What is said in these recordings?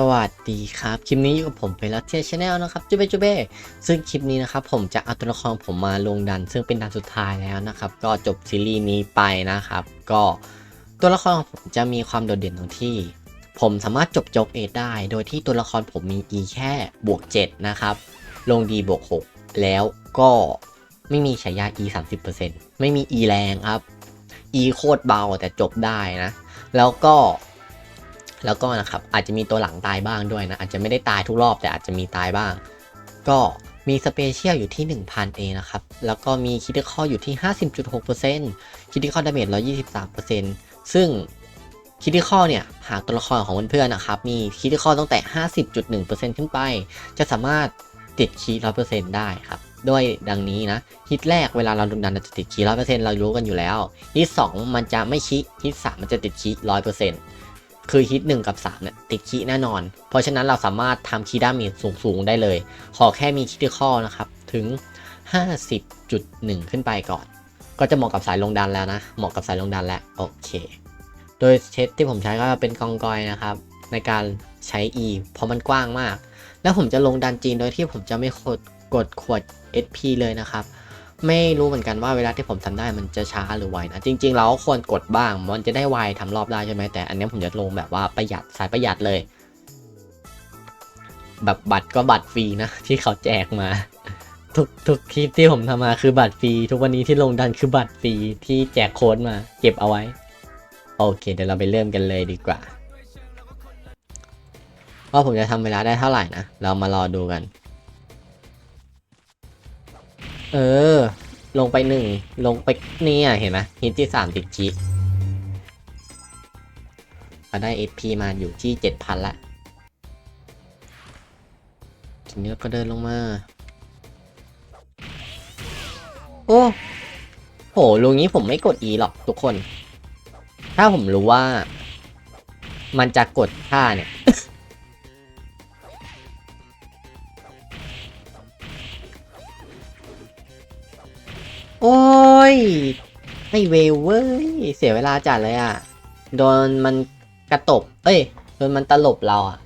สวัสดีครับ คลิปนี้อยู่กับผมเป็นลัทเทียชาแนลนะครับจูเบจูเบซึ่งคลิปนี้นะครับผมจะเอาตัวละครผมมาลงดัน ซึ่งเป็นดันสุดท้ายแล้วนะครับ ก็จบซีรีส์นี้ไปนะครับ ก็ตัวละครของผมจะมีความโดดเด่นตรงที่ ผมสามารถจบโจกเอได้ โดยที่ตัวละครผมมี E แค่บวก 7 นะครับ ลง D บวก 6 แล้วก็ไม่มีฉายา E 30%ไม่มี E แรงครับ E โคตรเบาแต่จบได้นะ แล้วก็ แล้วก็นะครับอาจจะมีตัวหลังตายบ้างด้วยนะ อาจจะไม่ได้ตายทุกรอบแต่อาจจะมีตายบ้าง ก็มีสเปเชียลอยู่ที่ 1000 เองนะครับ แล้วก็มีคิดคออยู่ที่ 50.6%คิดคอดาเมจ123%ซึ่งคิดคอเนี่ยหากตัวละครของเพื่อนๆนะครับ มีคิดคอตั้งแต่ 50.1%ขึ้นไป จะสามารถติดคีย์100%ได้ครับ ด้วยดังนี้นะฮิตแรกเวลาเราดุดันเราจะติดคีย์100%เรารู้กันอยู่แล้วฮิต2มันจะไม่คีฮิต3มันจะติดคีย์100% คือฮิต1กับ 3 เนี่ย ติดคีแน่นอน เพราะฉะนั้นเราสามารถทำคีดามจสูง ๆ ได้เลย ขอแค่มีคิดข้อนะครับ ถึง 50.1 ขึ้นไปก่อน ก็จะเหมาะกับสายลงดันแล้วนะ เหมาะกับสายลงดันแล้ว โอเค โดยเชตที่ผมใช้ก็เป็นกองกอยนะครับ ในการใช้ E เพราะมันกว้างมาก แล้วผมจะลงดันจีนโดยที่ผมจะไม่กดกดขวด SP เลยนะครับ ไม่รู้เหมือนกันว่าเวลาที่ผมทำได้มันจะช้าหรือไวนะจริงๆเราก็ควรกดบ้างมันจะได้ไวทำรอบได้ใช่ไหมแต่อันนี้ผมจะลงแบบว่าประหยัดสายประหยัดเลย แบบบัตรก็บัตรฟรีนะที่เขาแจกมา ทุกทุกคลิปที่ผมทำมาคือบัตรฟรีทุกวันนี้ที่ลงดันคือบัตรฟรีที่แจกโค้ดมา เก็บเอาไว้ โอเค เดี๋ยวเราไปเริ่มกันเลยดีกว่าว่าผมจะทำเวลาได้เท่าไหร่นะเรามารอดูกัน เออ ลงไปหนึ่ง ลงไปเนี่ยเห็นไหมฮิตที่สามติดจีเราได้ SP มาอยู่ที่เจ็ดพันละทีนี้ก็เดินลงมา โอ้โหลุงนี้ผมไม่กด E หรอกทุกคน ถ้าผมรู้ว่า มันจะกดท่าเนี่ย โอ้ยให้เวลเว้ย เสียเวลาจัดเลยอะ โดนมันกระตบ เอ้ย โดนมันตลบเราอะ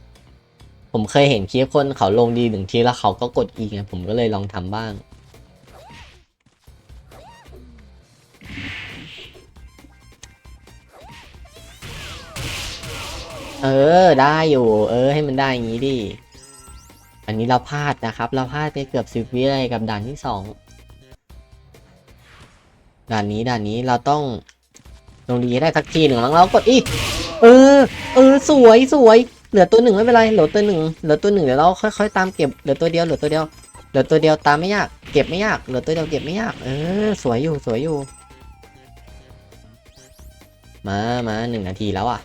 ผมเคยเห็นคลิปคนเขาลงดีหนึ่งทีแล้วเขาก็กดอีกไงผมก็เลยลองทำบ้าง เออ ได้อยู่ เออ ให้มันได้อย่างนี้ดิ อันนี้เราพลาดนะครับ เราพลาดไปเกือบสิบวิเลยกับด่านที่สอง ด่านนี้ด่านนี้เราต้องลงดีได้สักทีหนึ่งแล้วเรากดอีกเออ เออ สวยสวยเหลือตัวหนึ่งไม่เป็นไรเหลือตัวหนึ่งเหลือตัวหนึ่งเดี๋ยวเราค่อยๆตามเก็บเหลือตัวเดียวเหลือตัวเดียวเหลือตัวเดียวตามไม่ยาก เก็บไม่ยากเหลือตัวเดียวเก็บไม่ยาก เออ สวยอยู่สวยอยู่ มามาหนึ่งนาทีแล้วอะ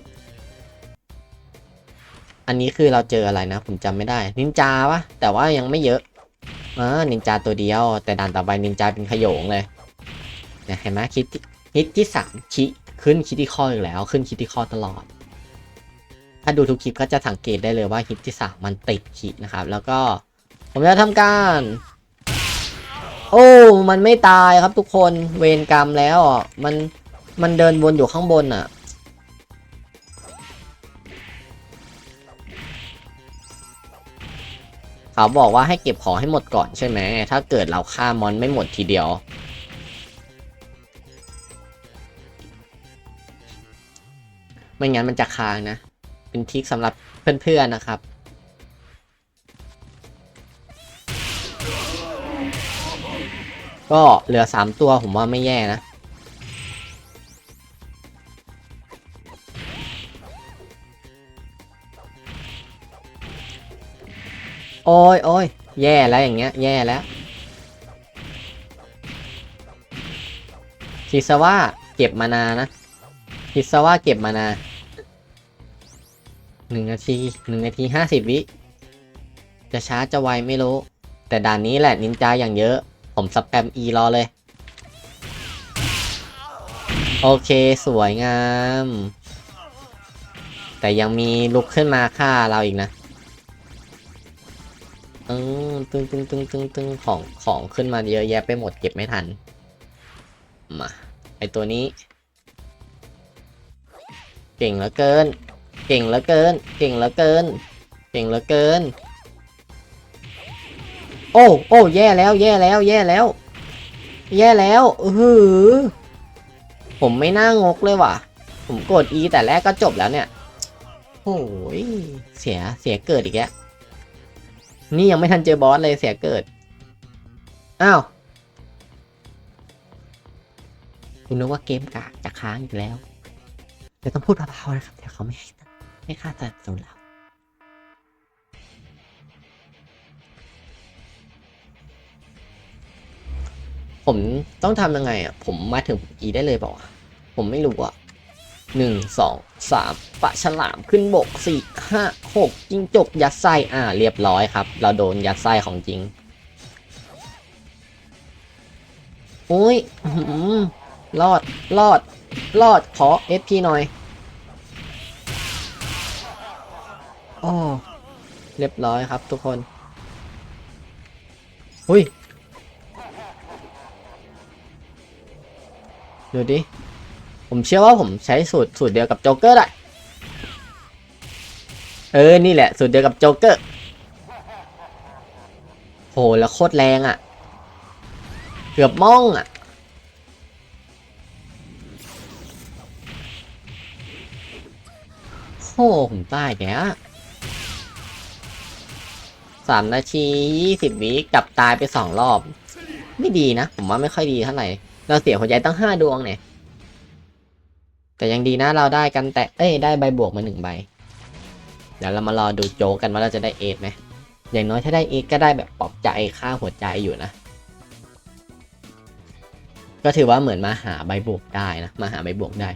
อันนี้คือเราเจออะไรนะ ผมจำไม่ได้ นินจาวะแต่ว่ายังไม่เยอะอ่านินจาตัวเดียว แต่ด่านต่อไปนินจาเป็นขโยงเลย นี่ยเห็นไหมคิดฮิตที่สามคิขึ้นคิดที่ข้ออีกแล้ว ขึ้นคิดที่ข้อตลอด ถ้าดูทุกคลิปก็จะสังเกตได้เลยว่าฮิตที่สามมันติดคินะครับ แล้วก็ผมจะทำการ โอ้ มันไม่ตายครับทุกคนเวรกรรมแล้วมันมันเดินวนอยู่ข้างบนอะเขาบอกว่าให้เก็บของให้หมดก่อนใช่ไหม ถ้าเกิดเราฆ่ามอนไม่หมดทีเดียว ไม่งั้นมันจะค้างนะ เป็นทริคสำหรับเพื่อนๆนะครับ ก็เหลือสามตัวผมว่าไม่แย่นะ โอ้ยโอ้ยแย่แล้วอย่างเงี้ย แย่แล้วคิซะว่าเก็บมานานะ คิดซะว่าเก็บมานาหนึ่งนาทีหนึ่งนาทีห้าสิบวิ จะช้าจะไวไม่รู้ แต่ด่านนี้แหละนินจาอย่างเยอะ ผมสแปมอีรอเลย โอเคสวยงาม แต่ยังมีลุกขึ้นมาฆ่าเราอีกนะเออตึงตึงตึงตึงตึงของของขึ้นมาเยอะแยะไปหมดเก็บไม่ทัน มา ไอตัวนี้ เก่งเหลือเกิน เก่งเหลือเกิน เก่งเหลือเกิน เก่งเหลือเกิน โอ้โอ้แย่แล้ว แย่แล้ว แย่แล้ว แย่แล้วหือผมไม่น่างกเลยว่ะ ผมกด E แต่แรกก็จบแล้วเนี่ยโอ้ยเสีย เสียเกิดอีกแล้ว นี่ยังไม่ทันเจอบอสเลยเสียเกิด อ้าวคุณนึกว่าเกมกากจะค้างอีกแล้ว ดี๋ยวต้องพูดเบาๆนะครับ เดี๋ยวเขาไม่ให้ไม่ค่าสนับสนุนเราผมต้องทำยังไงอะ ผมมาถึงอีได้เลยเปล่าวะผมไม่รู้อะหนึ่งสองสามปะฉลามขึ้นบกสี่ห้าหกจิงจกยัดไส้อ่า เรียบร้อยครับ เราโดนยัดไส้ของจริง โอ้ยรอด รอด รอดขอ FP หน่อยโอ้เรียบร้อยครับทุกคน หุยดูดิ ผมเชื่อว่าผมใช้สูตรสูตรเดียวกับโจ๊กเกอร์ได้เออ นี่แหละ สูตรเดียวกับโจ๊กเกอร์ โห แล้วโคตรแรงอะ่ะ เกือบม่องอะ่ะ โอ้ผมตายแกสามนาทียี่สิบวิกลับตายไปสองรอบ ไม่ดีนะ ผมว่าไม่ค่อยดีเท่าไหร่ เราเสียหัวใจตั้งห้าดวงเนี่ย แต่ยังดีนะเราได้กันแต่เอ้ยได้ใบบวกมาหนึ่งใบ เดี๋ยวเรามารอดูโจกกันว่าเราจะได้เอทไหมอย่างน้อยถ้าได้เอทก็ได้แบบปลอบใจค่าหัวใจอยู่นะ ก็ถือว่าเหมือนมาหาใบบวกได้นะ มาหาใบบวกได้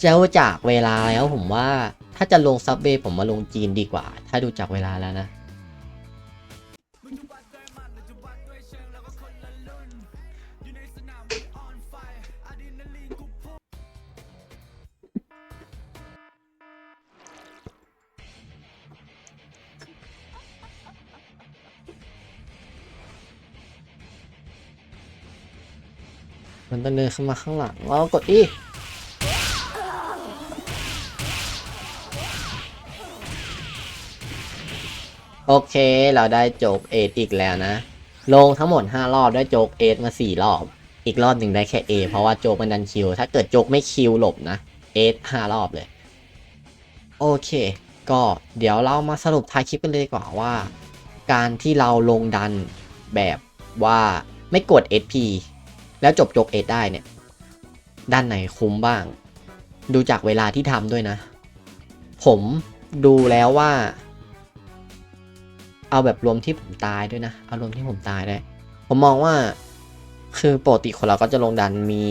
เจ้าจากเวลาแล้วผมว่า ถ้าจะลงซับเวย์ผมมาลงจีนดีกว่า ถ้าดูจากเวลาแล้วนะมันต้องเดินเข้ามาข้างหลังเรากดอี โอเคเราได้โจกเอทอีกแล้วนะ ลงทั้งหมด 5 รอบได้โจกเอทมา 4 รอบ อีกรอบหนึ่งได้แค่ A เพราะว่าโจกมันดันคิว ถ้าเกิดโจกไม่คิวหลบนะเอท5รอบเลย โอเค ก็เดี๋ยวเรามาสรุปท้ายคลิปกันเลยดีกว่าว่า การที่เราลงดันแบบว่าไม่กด SP แล้วจบจกเอทได้เนี่ย ด้านไหนคุ้มบ้าง ดูจากเวลาที่ทำด้วยนะ ผมดูแล้วว่า เอาแบบรวมที่ผมตายด้วยนะ เอารวมที่ผมตายได้ ผมมองว่า คือปกติคนเราก็จะลงดันมี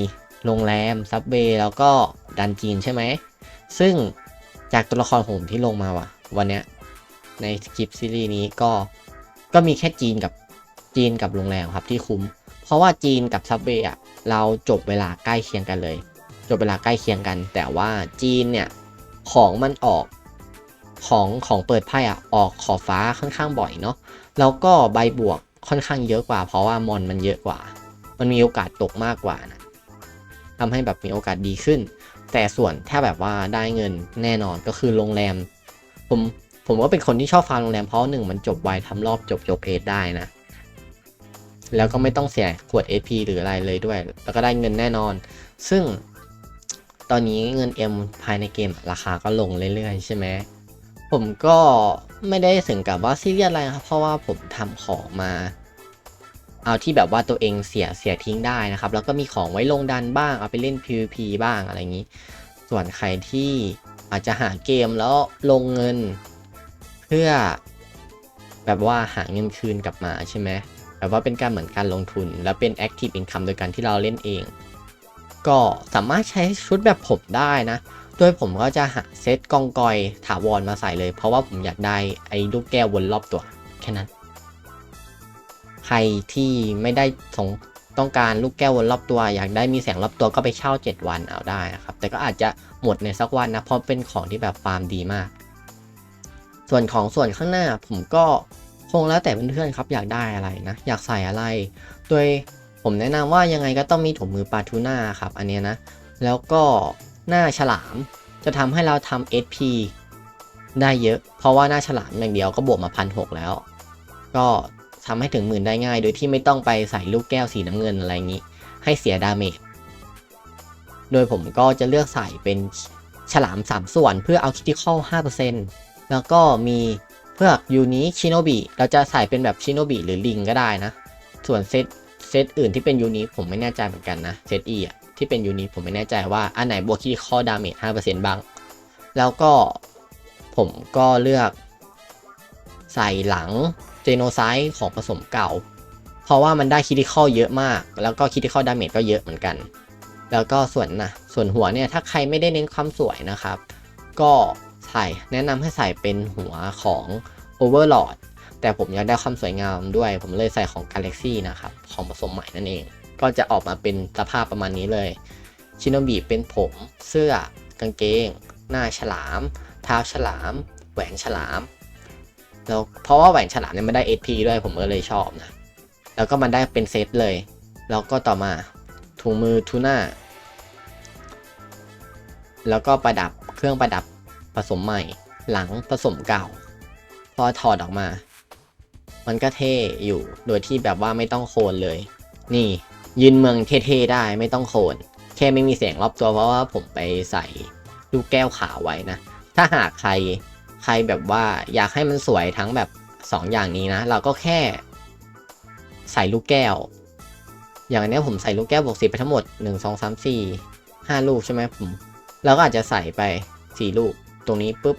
โรงแรม ซับเบย์แล้วก็ดันจีนใช่ไหม ซึ่งจากตัวละครผมที่ลงมาว่ะ วันเนี้ยในคลิปซีรีส์นี้ก็ ก็มีแค่จีนกับจีนกับโรงแรมครับที่คุ้ม เพราะว่าจีนกับซับเบย์อะเราจบเวลาใกล้เคียงกันเลย จบเวลาใกล้เคียงกัน แต่ว่าจีนเนี่ยของมันออก ของของเปิดไพ่อะออกขอบฟ้าค่อนข้างบ่อยเนาะแล้วก็ใบบวกค่อนข้างเยอะกว่า เพราะว่ามอนมันเยอะกว่า มันมีโอกาสตกมากกว่านะทำให้แบบมีโอกาสดีขึ้น แต่ส่วนถ้าแบบว่าได้เงินแน่นอนก็คือโรงแรม ผมผมก็เป็นคนที่ชอบฟาร์มโรงแรมเพราะหนึ่งมันจบไวทำรอบจบจบเอทได้นะ แล้วก็ไม่ต้องเสียขวด AP หรืออะไรเลยด้วย แล้วก็ได้เงินแน่นอน ซึ่งตอนนี้เงิน M ภายในเกมราคาก็ลงเรื่อยๆ ใช่ไหม ผมก็ไม่ได้ถึงกับว่าซีเรียสอะไรครับ เพราะว่าผมทำของมา เอาที่แบบว่าตัวเองเสียเสียทิ้งได้นะครับ แล้วก็มีของไว้ลงดันบ้างเอาไปเล่น PVP บ้างอะไรอย่างนี้ ส่วนใครที่อาจจะหาเกมแล้วลงเงิน เพื่อ แบบว่าหาเงินคืนกลับมาใช่ไหมแบบว่าเป็นการเหมือนการลงทุน แล้วเป็น active income โดยการที่เราเล่นเอง ก็สามารถใช้ชุดแบบผมได้นะ โดยผมก็จะหาเซตกองกอยถาวรมาใส่เลย เพราะว่าผมอยากได้ไอ้ลูกแก้ววนรอบตัวแค่นั้น ใครที่ไม่ได้สงต้องการลูกแก้ววนรอบตัว อยากได้มีแสงรอบตัวก็ไปเช่า 7 วันเอาได้นะครับ แต่ก็อาจจะหมดในสักวันนะเพราะเป็นของที่แบบฟาร์มดีมาก ส่วนของส่วนข้างหน้าผมก็คงแล้วแต่เพื่อนๆครับอยากได้อะไรนะ อยากใส่อะไร โดยผมแนะนำว่ายังไงก็ต้องมีถุงมือปลาทูน่าครับ อันนี้นะ แล้วก็ หน้าฉลาม จะทำให้เราทำ SP ได้เยอะ เพราะว่าหน้าฉลามอย่างเดียวก็บวกมาพันหกแล้ว ก็ทำให้ถึงหมื่นได้ง่าย โดยที่ไม่ต้องไปใส่ลูกแก้วสีน้ำเงินอะไรอย่างนี้ ให้เสียดาเมจ โดยผมก็จะเลือกใส่เป็นฉลาม 3 ส่วนเพื่อเอาคิติคอล5%แล้วก็มีเพื่อยูนิชิโนบิเราจะใส่เป็นแบบชิโนบิหรือลิงก็ได้นะ ส่วนเซตเซตอื่นที่เป็นยูนิผมไม่แน่ใจเหมือนกันนะ เซตอีอะ ที่เป็นยูนิผมไม่แน่ใจว่าอันไหนบวกคิติคอดาเมจ5%บ้าง แล้วก็ผมก็เลือกใส่หลังเจโนไซด์ของผสมเก่า เพราะว่ามันได้คิติคอลเยอะมาก แล้วก็คิติคอลดาเมจก็เยอะเหมือนกัน แล้วก็ส่วนนะส่วนหัวเนี่ยถ้าใครไม่ได้เน้นความสวยนะครับ ก็ใส่แนะนำให้ใส่เป็นหัวของ Overlord แต่ผมอยากได้ความสวยงามด้วย ผมเลยใส่ของ Galaxy นะครับ ของผสมใหม่นั่นเอง ก็จะออกมาเป็นสภาพประมาณนี้เลย ชิโนบิเป็นผม เสื้อ กางเกง หน้าฉลาม เท้าฉลาม แหวนฉลาม แล้วเพราะว่าแหวนฉลามเนี่ยมันได้ SP ด้วยผมก็เลยชอบนะ แล้วก็มันได้เป็นเซตเลย แล้วก็ต่อมาถุงมือทูน่า แล้วก็ประดับเครื่องประดับผสมใหม่ หลังผสมเก่า พอถอดออกมา มันก็เท่อยู่ โดยที่แบบว่าไม่ต้องโคนเลย นี่ ยืนเมืองเท่ๆได้ไม่ต้องโคน แค่ไม่มีเสียงรอบตัวเพราะว่าผมไปใส่ลูกแก้วขาวไว้นะ ถ้าหากใครใครแบบว่าอยากให้มันสวยทั้งแบบ 2ออย่างนี้นะ เราก็แค่ ใส่ลูกแก้ว อย่างอันนี้ผมใส่ลูกแก้วบวกสิบไปทั้งหมด 1 2 3 4 5 ลูกใช่ไหมผมเราก็อาจจะใส่ไป 4 ลูก ตรงนี้ปุ๊บ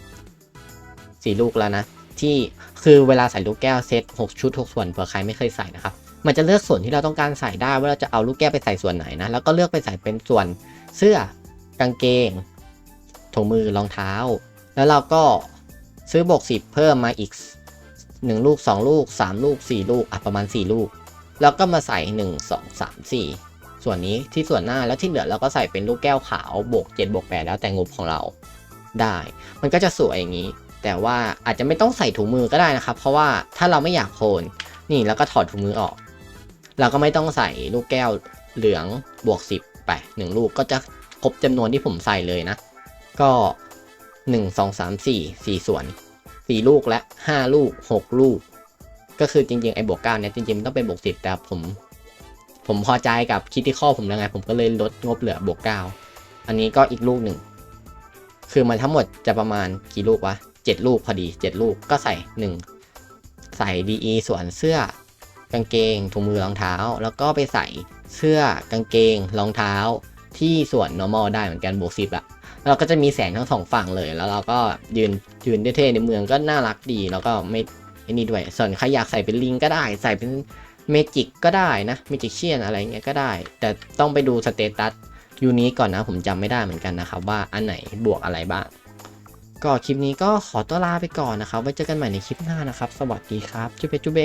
4 ลูกแล้วนะ ที่คือเวลาใส่ลูกแก้วเซต6 ชุด 6 ส่วนเผื่อใครไม่เคยใส่นะครับ มันจะเลือกส่วนที่เราต้องการใส่ได้ว่าเราจะเอาลูกแก้วไปใส่ส่วนไหนนะ แล้วก็เลือกไปใส่เป็นส่วนเสื้อกางเกงถุงมือรองเท้า แล้วเราก็ซื้อบวกสิบเพิ่มมาอีก 1 ลูก 2 ลูก 3 ลูก 4 ลูกอะประมาณ 4 ลูก แล้วก็มาใส่ 1 2 3 4 ส่วนนี้ที่ส่วนหน้าแล้วที่เหลือเราก็ใส่เป็นลูกแก้วขาวบวก7บวก8แล้วแต่งบของเราได้ มันก็จะสวยอย่างนี้ แต่ว่าอาจจะไม่ต้องใส่ถุงมือก็ได้นะครับ เพราะว่าถ้าเราไม่อยากโคนนี่แล้วก็ถอดถุงมือออก เราก็ไม่ต้องใส่ลูกแก้วเหลืองบวก 10 ไป 1 ลูกก็จะครบจำนวนที่ผมใส่เลยนะ ก็ 1 2 3 4 4 ส่วน 4 ลูกและ 5 ลูก 6 ลูก ก็คือจริงๆ ไอ้บวก 9 เนี่ย จริงๆมันต้องเป็นบวก 10 แต่ผม ผมพอใจกับคิดที่ข้อผมแล้วไง ผมก็เลยลดงบเหลือบวก 9 อันนี้ก็อีกลูกหนึ่ง คือมันทั้งหมดจะประมาณกี่ลูกวะ 7 ลูกพอดี 7 ลูกก็ใส่ 1 ใส่ DE ส่วนเสื้อ กางเกงถุงมือรองเท้า แล้วก็ไปใส่เสื้อกางเกงรองเท้า ที่ส่วน normal ได้เหมือนกันบวกสิบละเราก็จะมีแสงทั้งสองฝั่งเลย แล้วเราก็ยืนยืนเท่ๆในเมืองก็น่ารักดี แล้วก็ไม่ไอ้นี่ด้วย ส่วนใครอยากใส่เป็นลิงก็ได้ ใส่เป็นเมจิกก็ได้นะเมจิกเชียนอะไรเงี้ยก็ได้ แต่ต้องไปดูสเตตัสยูนี้ก่อนนะผมจำไม่ได้เหมือนกันนะครับ ว่าอันไหนบวกอะไรบ้าง ก็คลิปนี้ก็ขอตัวลาไปก่อนนะครับ ไว้เจอกันใหม่ในคลิปหน้านะครับ สวัสดีครับจุเบจุเบ